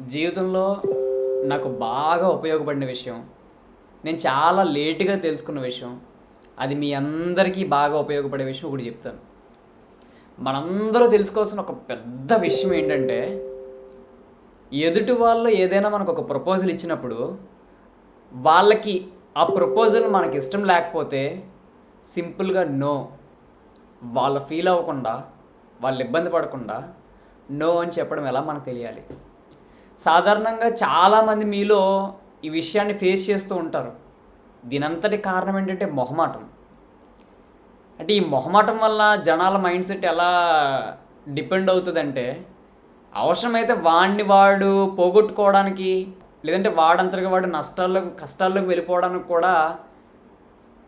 జీవితంలో నాకు బాగా ఉపయోగపడిన విషయం నేను చాలా లేటుగా తెలుసుకున్న విషయం అది మీ అందరికీ బాగా ఉపయోగపడే విషయం ఒకటి చెప్తాను. మనందరూ తెలుసుకోవాల్సిన ఒక పెద్ద విషయం ఏంటంటే ఎదుటి వాళ్ళు ఏదైనా మనకు ఒక ప్రపోజల్ ఇచ్చినప్పుడు వాళ్ళకి ఆ ప్రపోజల్ మనకి ఇష్టం లేకపోతే సింపుల్గా నో. వాళ్ళు ఫీల్ అవ్వకుండా వాళ్ళు ఇబ్బంది పడకుండా నో అని చెప్పడం ఎలా మనకు తెలియాలి? సాధారణంగా చాలామంది మీలో ఈ విషయాన్ని ఫేస్ చేస్తూ ఉంటారు. దీనంతటి కారణం ఏంటంటే మొహమాటం. అంటే ఈ మొహమాటం వల్ల జనాల మైండ్ సెట్ ఎలా డిపెండ్ అవుతుందంటే అవసరమైతే వాడిని వాడు పోగొట్టుకోవడానికి లేదంటే వాడంతటిగా వాడు నష్టాల్లోకి కష్టాల్లోకి వెళ్ళిపోవడానికి కూడా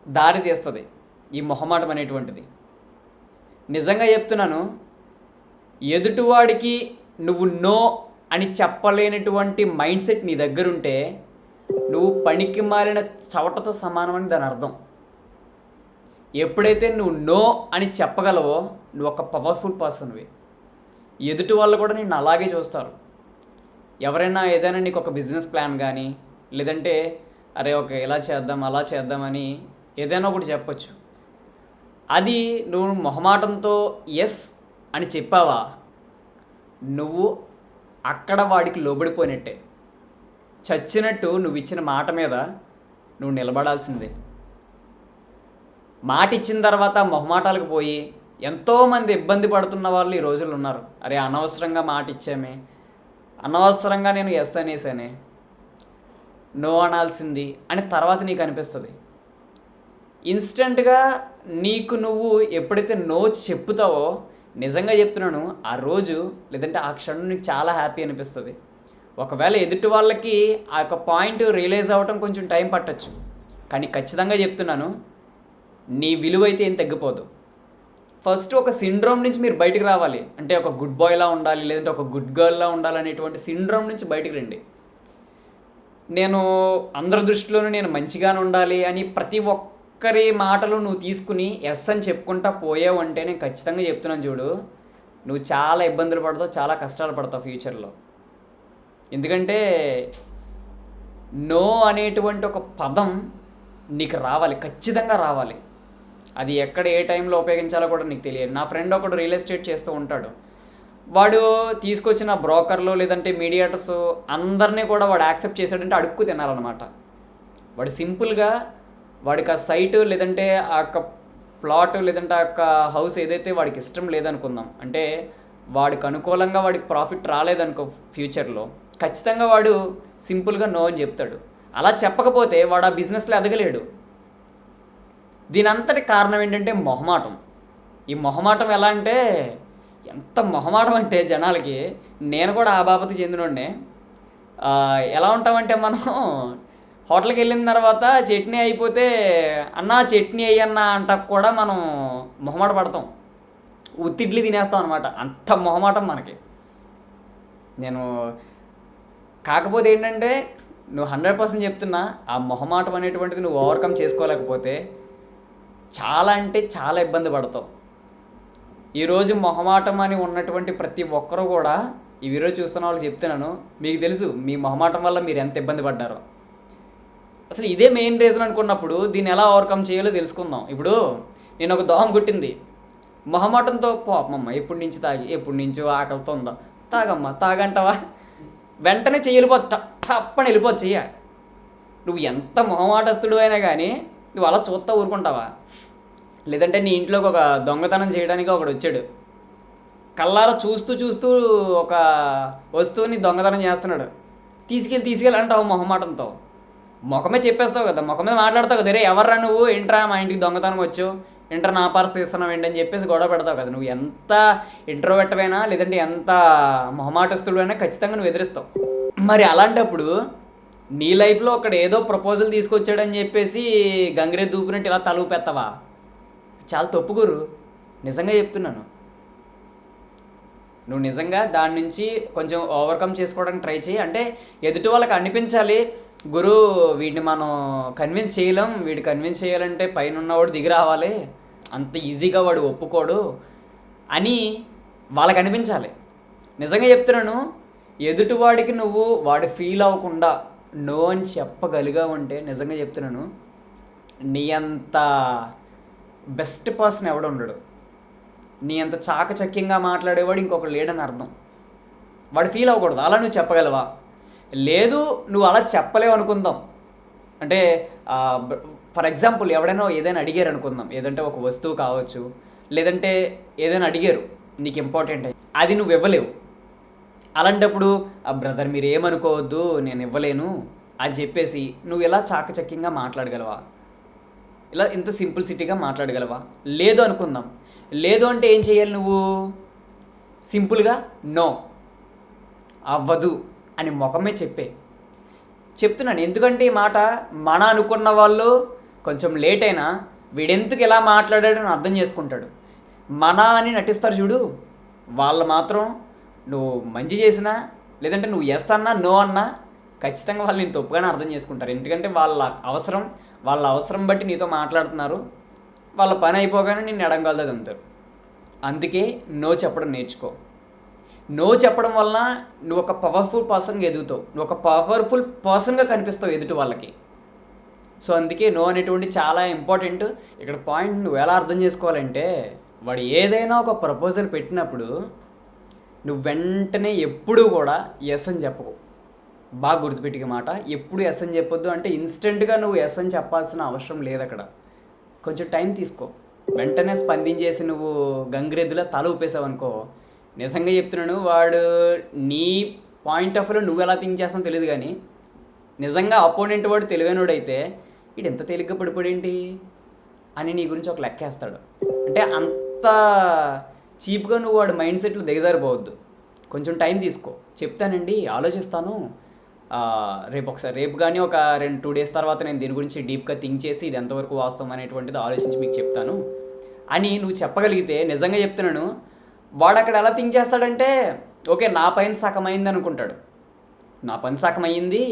దారి తీస్తుంది ఈ మొహమాటం అనేటువంటిది. నిజంగా చెప్తున్నాను ఎదుటివాడికి నువ్వు నో అని చెప్పలేనటువంటి మైండ్ సెట్ నీ దగ్గర ఉంటే నువ్వు పనికి మారిన చవటతో సమానమని దాని అర్థం. ఎప్పుడైతే నువ్వు నో అని చెప్పగలవో నువ్వు ఒక పవర్ఫుల్ పర్సన్వి. ఎదుటి వాళ్ళు కూడా నిన్ను అలాగే చూస్తారు. ఎవరైనా ఏదైనా నీకు ఒక బిజినెస్ ప్లాన్ కానీ లేదంటే అరే ఒక ఇలా చేద్దాం అలా చేద్దామని ఏదైనా ఒకటి చెప్పొచ్చు. అది నువ్వు మొహమాటంతో ఎస్ అని చెప్పావా? నువ్వు అక్కడ వాడికి లోబడిపోయినట్టే. చచ్చినట్టు నువ్వు ఇచ్చిన మాట మీద నువ్వు నిలబడాల్సిందే. మాట ఇచ్చిన తర్వాత మొహమాటాలకు పోయి ఎంతోమంది ఇబ్బంది పడుతున్న వాళ్ళు ఈ రోజులు ఉన్నారు. అరే అనవసరంగా మాట ఇచ్చామే అనవసరంగా నేను ఎస్ అనేసానే. నో అనాల్సింది అని తర్వాత నీకు అనిపిస్తుంది. ఇన్స్టెంట్గా నీకు నువ్వు ఎప్పుడైతే నో చెప్పుతావో నిజంగా చెప్తున్నాను ఆ రోజు లేదంటే ఆ క్షణం నీకు చాలా హ్యాపీ అనిపిస్తుంది. ఒకవేళ ఎదుటి వాళ్ళకి ఆ యొక్క పాయింట్ రియలైజ్ అవ్వటం కొంచెం టైం పట్టచ్చు. కానీ ఖచ్చితంగా చెప్తున్నాను నీ విలువ అయితే ఏం తగ్గిపోదు. ఫస్ట్ ఒక సిండ్రోమ్ నుంచి మీరు బయటికి రావాలి. అంటే ఒక గుడ్ బాయ్లా ఉండాలి లేదంటే ఒక గుడ్ గర్ల్లా ఉండాలి అనేటువంటి సిండ్రోమ్ నుంచి బయటికి రండి. నేను అందరి దృష్టిలోనూ నేను మంచిగానే ఉండాలి అని ప్రతి ఒక్కరి మాటలు నువ్వు తీసుకుని ఎస్ అని చెప్పుకుంటా పోయావు అంటే నేను ఖచ్చితంగా చెప్తున్నాను చూడు. నువ్వు చాలా ఇబ్బందులు పడతావు చాలా కష్టాలు పడతావు ఫ్యూచర్లో. ఎందుకంటే నో అనేటువంటి ఒక పదం నీకు రావాలి ఖచ్చితంగా రావాలి. అది ఎక్కడ ఏ టైంలో ఉపయోగించాలో కూడా నీకు తెలియదు. నా ఫ్రెండ్ ఒకడు రియల్ ఎస్టేట్ చేస్తూ ఉంటాడు. వాడు తీసుకొచ్చిన బ్రోకర్లు లేదంటే మీడియేటర్స్ అందరినీ కూడా వాడు యాక్సెప్ట్ చేశాడంటే అడుక్కు తినాలన్నమాట వాడు సింపుల్గా వాడికి ఆ సైట్ లేదంటే ఆ యొక్క ప్లాట్ లేదంటే ఆ యొక్క హౌస్ ఏదైతే వాడికి ఇష్టం లేదనుకుందాం. అంటే వాడికి అనుకూలంగా వాడికి ప్రాఫిట్ రాలేదనుకో ఫ్యూచర్లో ఖచ్చితంగా వాడు సింపుల్గా నో అని చెప్తాడు. అలా చెప్పకపోతే వాడు ఆ బిజినెస్లో ఎదగలేడు. దీని అంతటి కారణం ఏంటంటే మొహమాటం. ఈ మొహమాటం ఎలా అంటే ఎంత మొహమాటం అంటే జనాలకి నేను కూడా ఆ బాబతి చెందినోడే ఎలా ఉంటామంటే మనం హోటల్కి వెళ్ళిన తర్వాత చట్నీ అయిపోతే అన్నా చట్నీ అయ్యన్నా అంట కూడా మనం మొహమాట పడతాం. ఉత్తిడ్లీ తినేస్తాం అనమాట అంత మొహమాటం మనకి. నేను కాకపోతే ఏంటంటే నువ్వు హండ్రెడ్ పర్సెంట్ చెప్తున్నా ఆ మొహమాటం అనేటువంటిది నువ్వు ఓవర్కమ్ చేసుకోలేకపోతే చాలా అంటే చాలా ఇబ్బంది పడతావు. ఈరోజు మొహమాటం అని ఉన్నటువంటి ప్రతి ఒక్కరూ కూడా ఈ వీడియో చూస్తున్న వాళ్ళు చెప్తున్నాను మీకు తెలుసు మీ మొహమాటం వల్ల మీరు ఎంత ఇబ్బంది పడ్డారో. అసలు ఇదే మెయిన్ రీజన్ అనుకున్నప్పుడు దీన్ని ఎలా ఓవర్కమ్ చేయాలో తెలుసుకుందాం. ఇప్పుడు నేను ఒక దోహం కుట్టింది. మొహమాటంతో పాపమ్మ ఎప్పటి నుంచి తాగి ఎప్పటి నుంచో ఆకలితో ఉందా? తాగమ్మా తాగంటావా? వెంటనే చెయ్యలిపోతా తప్పని వెళ్ళిపోవచ్చు చెయ్య. నువ్వు ఎంత మొహమాటస్తుడు అయినా కానీ నువ్వు అలా చూస్తా ఊరుకుంటావా? లేదంటే నీ ఇంట్లోకి ఒక దొంగతనం చేయడానికి ఒకడు వచ్చాడు. కళ్ళారా చూస్తూ చూస్తూ ఒక వస్తువుని దొంగతనం చేస్తున్నాడు. తీసుకెళ్ళి తీసుకెళ్ళి అంటావు మొహమాటంతో. ముఖమే చెప్పేస్తావు కదా ముఖమే మాట్లాడతావు కదా రే ఎవర్రా నువ్వు? ఏంట్రా మా ఇంటికి దొంగతనం వచ్చు ఇంటర్ నా పర్స్ ఇస్తున్నావు ఏంటని చెప్పేసి గొడవ పెడతావు కదా నువ్వు ఎంత ఇంట్రోవెట్టవైనా లేదంటే ఎంత మొహమాటస్తుడు అయినా ఖచ్చితంగా నువ్వు ఎదిరిస్తావు. మరి అలాంటప్పుడు నీ లైఫ్లో అక్కడ ఏదో ప్రపోజల్ తీసుకొచ్చాడని చెప్పేసి గంగిరే దూపినట్టు ఇలా తలుపెత్తవా చాలా తప్పుగురు నిజంగా చెప్తున్నాను. నువ్వు నిజంగా దాని నుంచి కొంచెం ఓవర్కమ్ చేసుకోవడానికి ట్రై చేయి. అంటే ఎదుటి వాళ్ళకి అనిపించాలి గురు వీడిని మనం కన్విన్స్ చేయలేం. వీడు కన్విన్స్ చేయాలంటే పైన ఉన్నవాడు దిగి రావాలి. అంత ఈజీగా వాడు ఒప్పుకోడు అని వాళ్ళకి అనిపించాలి. నిజంగా చెప్తున్నాను ఎదుటివాడికి నువ్వు వాడు ఫీల్ అవ్వకుండా నో అని చెప్పగలిగావంటే నిజంగా చెప్తున్నాను నీ అంత బెస్ట్ పర్సన్ ఎవడు ఉండడు. నీ అంత చాకచక్యంగా మాట్లాడేవాడు ఇంకొక లేడని అర్థం. వాడు ఫీల్ అవ్వకూడదు. అలా నువ్వు చెప్పగలవా? లేదు నువ్వు అలా చెప్పలేవు అనుకుందాం. అంటే ఫర్ ఎగ్జాంపుల్ ఎవడైనా ఏదైనా అడిగారు అనుకుందాం. ఏదంటే ఒక వస్తువు కావచ్చు లేదంటే ఏదైనా అడిగారు నీకు ఇంపార్టెంట్ అది నువ్వు ఇవ్వలేవు. అలాంటప్పుడు ఆ బ్రదర్ మీరు ఏమనుకోవద్దు నేను ఇవ్వలేను అని చెప్పేసి నువ్వు ఇలా చాకచక్యంగా మాట్లాడగలవా? ఇలా ఇంత సింపుల్సిటీగా మాట్లాడగలవా? లేదు అనుకుందాం. లేదు అంటే ఏం చేయాలి నువ్వు? సింపుల్గా నో. అవ్వదు అని ముఖమే చెప్పే. చెప్తున్నాను ఎందుకంటే ఈ మాట మన అనుకున్న వాళ్ళు కొంచెం లేట్ అయినా వీడెందుకు ఎలా మాట్లాడాడని అర్థం చేసుకుంటాడు. మన అని నటిస్తారు చూడు. వాళ్ళు మాత్రం నువ్వు మంచి చేసినా లేదంటే నువ్వు ఎస్ అన్నా నో అన్నా ఖచ్చితంగా వాళ్ళు నేను తప్పుగానే అర్థం చేసుకుంటారు. ఎందుకంటే వాళ్ళ అవసరం వాళ్ళ అవసరం బట్టి నీతో మాట్లాడుతున్నారు. వాళ్ళ పని అయిపోగానే నేను ఎడంగలదది అంటారు అందుకే నో చెప్పడం నేర్చుకో. నో చెప్పడం వలన నువ్వు ఒక పవర్ఫుల్ పర్సన్గా ఎదుగుతావు. నువ్వు ఒక పవర్ఫుల్ పర్సన్గా కనిపిస్తావు ఎదుటి వాళ్ళకి. సో అందుకే నో అనేటువంటి చాలా ఇంపార్టెంట్ ఇక్కడ పాయింట్ నువ్వు ఎలా అర్థం చేసుకోవాలంటే వాడు ఏదైనా ఒక ప్రపోజల్ పెట్టినప్పుడు నువ్వు వెంటనే ఎప్పుడూ కూడా ఎస్ అని చెప్పకు. బాగా గుర్తుపెట్టిక మాట. ఎప్పుడు ఎస్ అని చెప్పొద్దు అంటే ఇన్స్టెంట్గా నువ్వు ఎస్ అని చెప్పాల్సిన అవసరం లేదు అక్కడ. కొంచెం టైం తీసుకో. వెంటనే స్పందించేసి నువ్వు గంగిరెద్దులా తల ఊపేసావు అనుకో నిజంగా చెప్తున్నాను వాడు నీ పాయింట్ ఆఫ్ వ్యూలో నువ్వు ఎలా థింక్ చేస్తావు తెలియదు కానీ నిజంగా అపోనెంట్ వాడు తెలివైనోడైతే వీడు ఎంత తేలిగ్గా పడిపోడేంటి అని నీ గురించి ఒక లెక్కేస్తాడు అంటే అంత చీప్గా నువ్వు వాడు మైండ్ సెట్లు దిగజారిపోవద్దు. కొంచెం టైం తీసుకో. చెప్తానండి ఆలోచిస్తాను రేపు ఒకసారి రేపు కానీ ఒక రెండు టూ డేస్ తర్వాత నేను దీని గురించి డీప్గా థింక్ చేసి ఇది ఎంతవరకు వాస్తవం అనేటువంటిది ఆలోచించి మీకు చెప్తాను. అని నువ్వు చెప్పగలిగితే నిజంగా చెప్తున్నాను వాడు అక్కడ ఎలా థింక్ చేస్తాడంటే ఓకే నా పైన సగమైంది అనుకుంటాడు. నా పని సగం అయ్యింది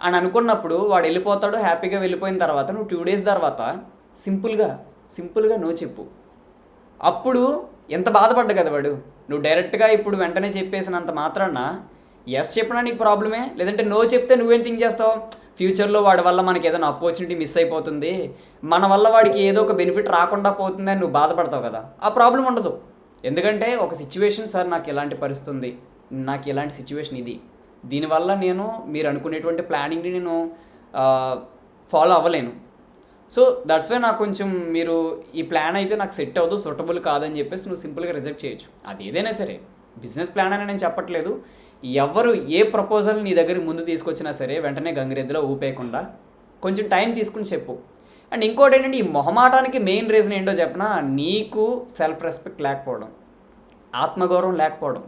అని అనుకున్నప్పుడు వాడు వెళ్ళిపోతాడు హ్యాపీగా వెళ్ళిపోయిన తర్వాత నువ్వు టూ డేస్ తర్వాత సింపుల్గా సింపుల్గా నో చెప్పు. అప్పుడు ఎంత బాధపడ్డా కదా వాడు? నువ్వు డైరెక్ట్గా ఇప్పుడు వెంటనే చెప్పేసినంత మాత్రాన ఎస్ చెప్పినా నీకు ప్రాబ్లమే లేదంటే నో చెప్తే నువ్వేం థింక్ చేస్తావు? ఫ్యూచర్లో వాడి వల్ల మనకి ఏదైనా ఆపర్చునిటీ మిస్ అయిపోతుంది. మన వల్ల వాడికి ఏదో ఒక బెనిఫిట్ రాకుండా పోతుంది అని నువ్వు బాధపడతావు కదా? ఆ ప్రాబ్లం ఉండదు. ఎందుకంటే ఒక సిచ్యువేషన్ సార్ నాకు ఎలాంటి పరిస్థితి ఉంది? నాకు ఎలాంటి సిచ్యువేషన్ ఇది? దీనివల్ల నేను మీరు అనుకునేటువంటి ప్లానింగ్ని నేను ఫాలో అవ్వలేను. సో దట్స్ వే నాకు కొంచెం మీరు ఈ ప్లాన్ అయితే నాకు సెట్ అవ్వదు సూటబుల్ కాదని చెప్పేసి నువ్వు సింపుల్గా రిజెక్ట్ చేయొచ్చు. అది ఏదైనా సరే. బిజినెస్ ప్లాన్ అని నేను చెప్పట్లేదు. ఎవరు ఏ ప్రపోజల్ నీ దగ్గర ముందు తీసుకొచ్చినా సరే వెంటనే గంగిరెద్దులో ఊపేయకుండా కొంచెం టైం తీసుకుని చెప్పు. అండ్ ఇంకోటి ఏంటంటే ఈ మొహమాటానికి మెయిన్ రీజన్ ఏంటో చెప్పినా నీకు సెల్ఫ్ రెస్పెక్ట్ లేకపోవడం ఆత్మగౌరవం లేకపోవడం.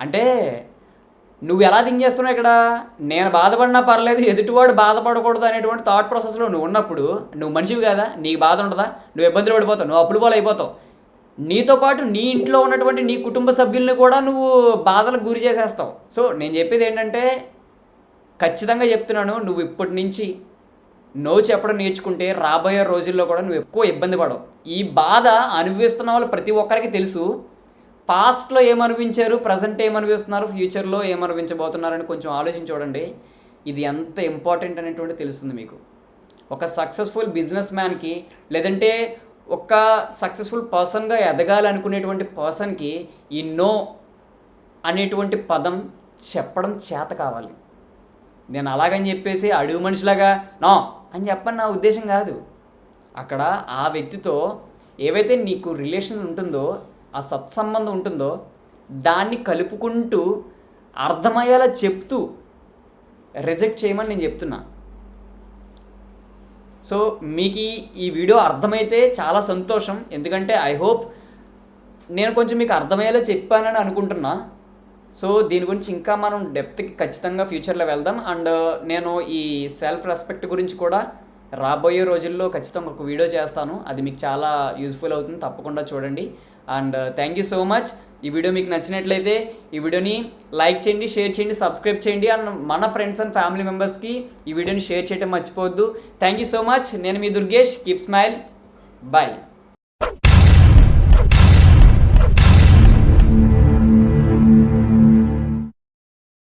అంటే నువ్వు ఎలా థింక్ చేస్తున్నావు ఇక్కడ? నేను బాధపడినా పర్లేదు ఎదుటివాడు బాధపడకూడదు అనేటువంటి థాట్ ప్రాసెస్లో నువ్వు ఉన్నప్పుడు నువ్వు మనిషివి కదా? నీకు బాధ ఉంటుందా? నువ్వు ఇబ్బందులు పడిపోతావు నువ్వు అప్పులు పోలైపోతావు. అయిపోతావు నీతో పాటు నీ ఇంట్లో ఉన్నటువంటి నీ కుటుంబ సభ్యుల్ని కూడా నువ్వు బాధలకు గురి చేసేస్తావు. సో నేను చెప్పేది ఏంటంటే ఖచ్చితంగా చెప్తున్నాను నువ్వు ఇప్పటి నుంచి నో చెప్పడం నేర్చుకుంటే రాబోయే రోజుల్లో కూడా నువ్వు ఎక్కువ ఇబ్బంది పడవు. ఈ బాధ అనుభవిస్తున్న వాళ్ళు ప్రతి ఒక్కరికి తెలుసు. పాస్ట్లో ఏమనుభవించారు ప్రజెంట్ ఏమనుభవిస్తున్నారు ఫ్యూచర్లో ఏమనుభవించబోతున్నారని కొంచెం ఆలోచించి చూడండి. ఇది ఎంత ఇంపార్టెంట్ అనేటువంటి తెలుస్తుంది మీకు. ఒక సక్సెస్ఫుల్ బిజినెస్ మ్యాన్కి లేదంటే ఒక సక్సెస్ఫుల్ పర్సన్గా ఎదగాలనుకునేటువంటి పర్సన్కి ఈ నో అనేటువంటి పదం చెప్పడం చేత కావాలి. నేను అలాగని చెప్పేసి అడుగు మనిషిలాగా నో అని చెప్పని నా ఉద్దేశం కాదు. అక్కడ ఆ వ్యక్తితో ఏవైతే నీకు రిలేషన్ ఉంటుందో ఆ సత్సంబంధం ఉంటుందో దాన్ని కలుపుకుంటూ అర్థమయ్యేలా చెప్తూ రిజెక్ట్ చేయమని నేను చెప్తున్నా. సో మీకు ఈ- వీడియో అర్థమైతే చాలా సంతోషం. ఎందుకంటే ఐ హోప్ నేను కొంచెం మీకు అర్థమయ్యేలా చెప్పానని అనుకుంటున్నా. సో దీని గురించి ఇంకా మనం డెప్త్కి ఖచ్చితంగా ఫ్యూచర్లో వెళ్దాం. అండ్ uh, నేను ఈ సెల్ఫ్ రెస్పెక్ట్ గురించి కూడా రాబోయే రోజుల్లో ఖచ్చితంగా ఒక వీడియో చేస్తాను. అది మీకు చాలా యూస్ఫుల్ అవుతుంది. తప్పకుండా చూడండి. And thank you so much ఈ వీడియో మీకు నచ్చినట్లయితే ఈ వీడియోని లైక్ చేయండి షేర్ చేయండి సబ్స్క్రైబ్ చేయండి అండ్ మన ఫ్రెండ్స్ అండ్ ఫ్యామిలీ మెంబర్స్కి ఈ వీడియోని షేర్ చేయడం మర్చిపోవద్దు. థ్యాంక్ యూ సో మచ్ నేను మీ దుర్గేష్. Keep smile bye